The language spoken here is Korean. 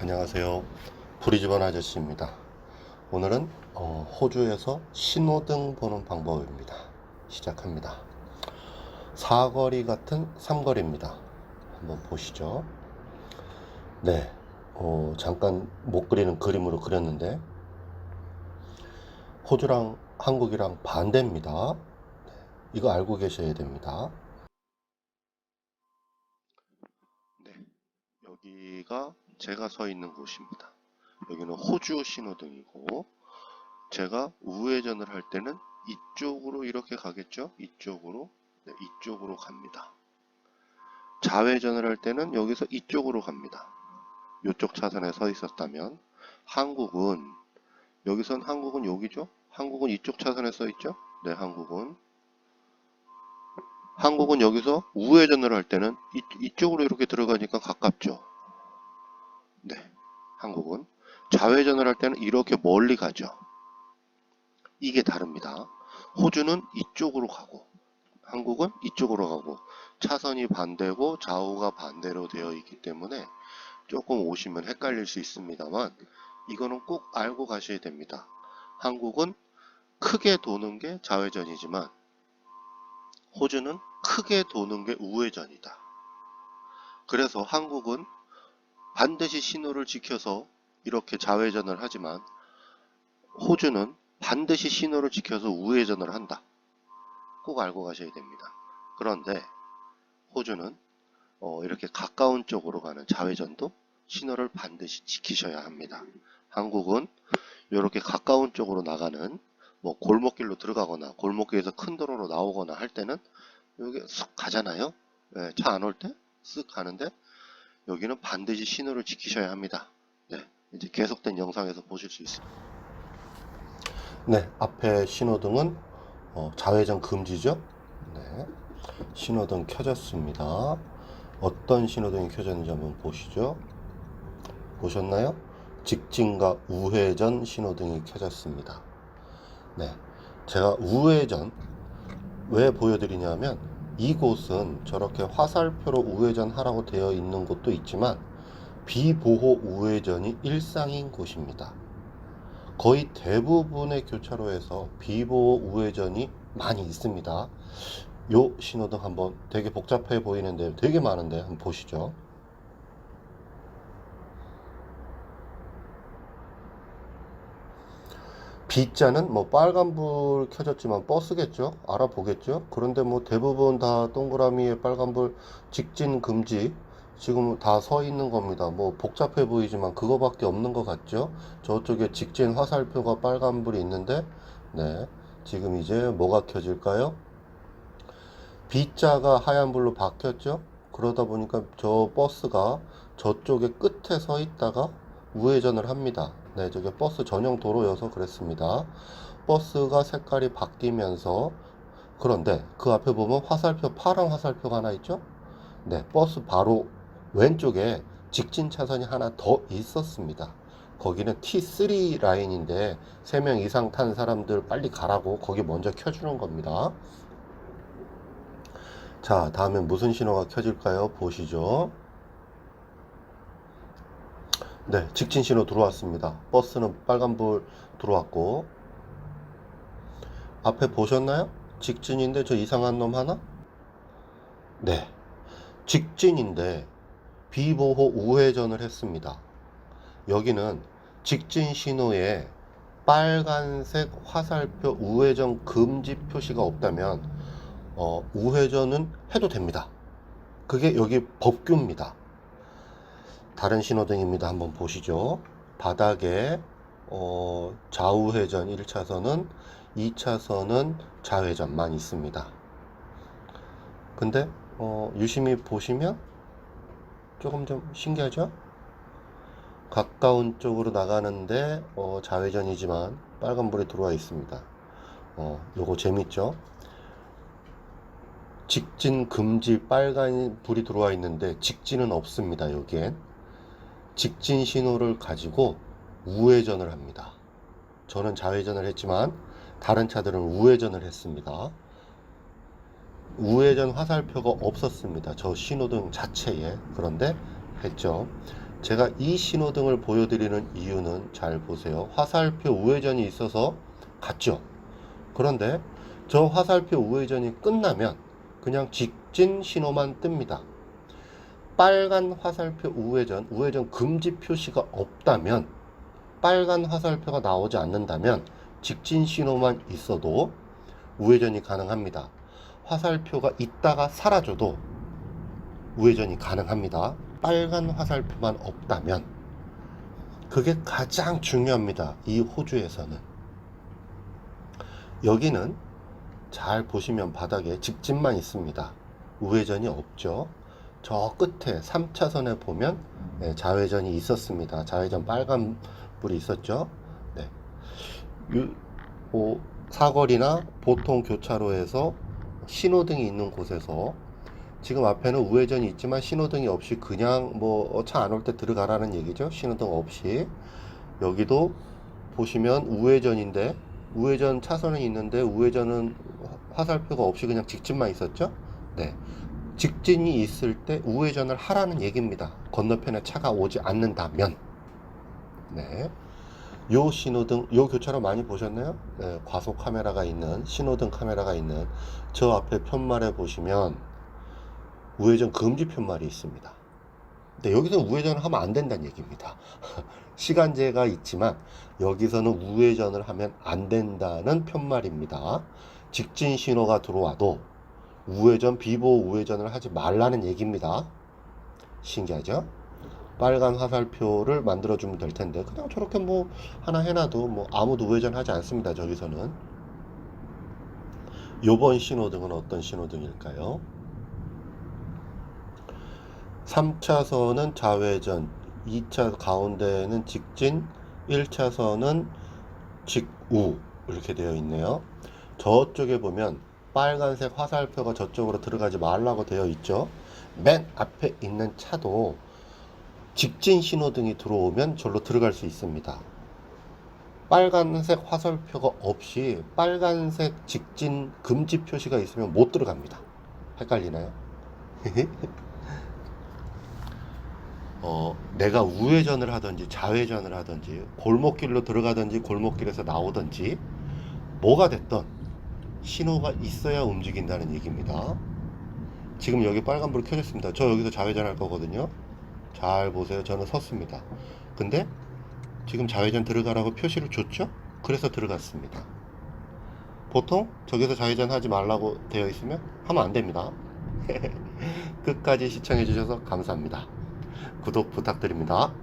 안녕하세요. 부리집원 아저씨입니다. 오늘은 어, 호주에서 신호등 보는 방법입니다. 시작합니다. 사거리 같은 삼거리입니다. 한번 보시죠. 네, 어, 잠깐 못 그리는 그림으로 그렸는데 호주랑 한국이랑 반대입니다. 네, 이거 알고 계셔야 됩니다. 네, 여기가 제가 서 있는 곳입니다. 여기는 호주 신호등이고 제가 우회전을 할 때는 이쪽으로 이렇게 가겠죠? 이쪽으로 네, 이쪽으로 갑니다. 좌회전을 할 때는 여기서 이쪽으로 갑니다. 이쪽 차선에 서 있었다면 한국은 여기선 한국은 여기죠? 한국은 이쪽 차선에 서 있죠? 네, 한국은 한국은 여기서 우회전을 할 때는 이, 이쪽으로 이렇게 들어가니까 가깝죠? 네, 한국은 좌회전을 할 때는 이렇게 멀리 가죠. 이게 다릅니다. 호주는 이쪽으로 가고 한국은 이쪽으로 가고 차선이 반대고 좌우가 반대로 되어 있기 때문에 조금 오시면 헷갈릴 수 있습니다만 이거는 꼭 알고 가셔야 됩니다. 한국은 크게 도는 게 좌회전이지만 호주는 크게 도는 게 우회전이다. 그래서 한국은 반드시 신호를 지켜서 이렇게 좌회전을 하지만 호주는 반드시 신호를 지켜서 우회전을 한다. 꼭 알고 가셔야 됩니다. 그런데 호주는 어, 이렇게 가까운 쪽으로 가는 좌회전도 신호를 반드시 지키셔야 합니다. 한국은 이렇게 가까운 쪽으로 나가는 뭐 골목길로 들어가거나 골목길에서 큰 도로로 나오거나 할 때는 여기 쑥 가잖아요. 차 안 올 때 쓱 가는데 여기는 반드시 신호를 지키셔야 합니다. 네, 이제 계속된 영상에서 보실 수 있습니다. 네, 앞에 신호등은 어, 좌회전 금지죠. 네, 신호등 켜졌습니다. 어떤 신호등이 켜졌는지 한번 보시죠. 보셨나요? 직진과 우회전 신호등이 켜졌습니다. 네, 제가 우회전 왜 보여드리냐면 이곳은 저렇게 화살표로 우회전하라고 되어 있는 곳도 있지만 비보호 우회전이 일상인 곳입니다. 거의 대부분의 교차로에서 비보호 우회전이 많이 있습니다. 요 신호등 한번 되게 복잡해 보이는데 되게 많은데 한번 보시죠. B자는 뭐 빨간불 켜졌지만 버스겠죠? 알아보겠죠? 그런데 뭐 대부분 다 동그라미에 빨간불 직진 금지 지금 다 서 있는 겁니다. 뭐 복잡해 보이지만 그거밖에 없는 것 같죠? 저쪽에 직진 화살표가 빨간불이 있는데 네 지금 이제 뭐가 켜질까요? B자가 하얀불로 바뀌었죠? 그러다 보니까 저 버스가 저쪽에 끝에 서 있다가 우회전을 합니다. 네, 저게 버스 전용 도로여서 그랬습니다. 버스가 색깔이 바뀌면서 그런데 그 앞에 보면 화살표 파란 화살표가 하나 있죠? 네, 버스 바로 왼쪽에 직진 차선이 하나 더 있었습니다. 거기는 T3 라인인데 3명 이상 탄 사람들 빨리 가라고 거기 먼저 켜주는 겁니다. 자, 다음에 무슨 신호가 켜질까요? 보시죠. 네, 직진 신호 들어왔습니다. 버스는 빨간불 들어왔고 앞에 보셨나요? 직진인데 저 이상한 놈 하나? 네, 직진인데 비보호 우회전을 했습니다. 여기는 직진 신호에 빨간색 화살표 우회전 금지 표시가 없다면 어, 우회전은 해도 됩니다. 그게 여기 법규입니다. 다른 신호등입니다. 한번 보시죠. 바닥에 어, 좌우회전 1차선은 2차선은 좌회전만 있습니다. 근데 어, 유심히 보시면 조금 좀 신기하죠? 가까운 쪽으로 나가는데 어, 좌회전이지만 빨간불이 들어와 있습니다. 어, 요거 재밌죠? 직진 금지 빨간 불이 들어와 있는데 직진은 없습니다. 여기엔 직진 신호를 가지고 우회전을 합니다. 저는 좌회전을 했지만 다른 차들은 우회전을 했습니다. 우회전 화살표가 없었습니다. 저 신호등 자체에. 그런데 했죠. 제가 이 신호등을 보여드리는 이유는 잘 보세요. 화살표 우회전이 있어서 갔죠. 그런데 저 화살표 우회전이 끝나면 그냥 직진 신호만 뜹니다. 빨간 화살표 우회전, 우회전 금지 표시가 없다면 빨간 화살표가 나오지 않는다면 직진 신호만 있어도 우회전이 가능합니다. 화살표가 있다가 사라져도 우회전이 가능합니다. 빨간 화살표만 없다면 그게 가장 중요합니다. 이 호주에서는 여기는 잘 보시면 바닥에 직진만 있습니다. 우회전이 없죠. 저 끝에 3차선에 보면 네, 좌회전이 있었습니다. 좌회전 빨간 불이 있었죠. 네. 유- 뭐, 사거리나 보통 교차로에서 신호등이 있는 곳에서 지금 앞에는 우회전이 있지만 신호등이 없이 그냥 뭐 차 안 올 때 들어가라는 얘기죠. 신호등 없이 여기도 보시면 우회전인데 우회전 차선이 있는데 우회전은 화살표가 없이 그냥 직진만 있었죠. 네. 직진이 있을 때 우회전을 하라는 얘기입니다. 건너편에 차가 오지 않는다면. 네. 요 신호등, 요 교차로 많이 보셨나요? 네, 과속 카메라가 있는, 신호등 카메라가 있는 저 앞에 편말에 보시면 우회전 금지 편말이 있습니다. 근데 여기서는 우회전을 하면 안 된다는 얘기입니다. 시간제가 있지만 여기서는 우회전을 하면 안 된다는 편말입니다. 직진 신호가 들어와도 우회전, 비보 우회전을 하지 말라는 얘기입니다. 신기하죠? 빨간 화살표를 만들어주면 될 텐데 그냥 저렇게 뭐 하나 해놔도 뭐 아무도 우회전 하지 않습니다. 저기서는 요번 신호등은 어떤 신호등일까요? 3차선은 좌회전, 2차 가운데는 직진, 1차선은 직우 이렇게 되어 있네요. 저쪽에 보면 빨간색 화살표가 저쪽으로 들어가지 말라고 되어 있죠. 맨 앞에 있는 차도 직진 신호등이 들어오면 절로 들어갈 수 있습니다. 빨간색 화살표가 없이 빨간색 직진 금지 표시가 있으면 못 들어갑니다. 헷갈리나요? 어, 내가 우회전을 하든지 좌회전을 하든지 골목길로 들어가든지 골목길에서 나오든지 뭐가 됐든 신호가 있어야 움직인다는 얘기입니다. 지금 여기 빨간불 켜졌습니다. 저 여기서 좌회전 할 거거든요. 잘 보세요. 저는 섰습니다. 근데 지금 좌회전 들어가라고 표시를 줬죠? 그래서 들어갔습니다. 보통 저기서 좌회전 하지 말라고 되어 있으면 하면 안 됩니다. 끝까지 시청해 주셔서 감사합니다. 구독 부탁드립니다.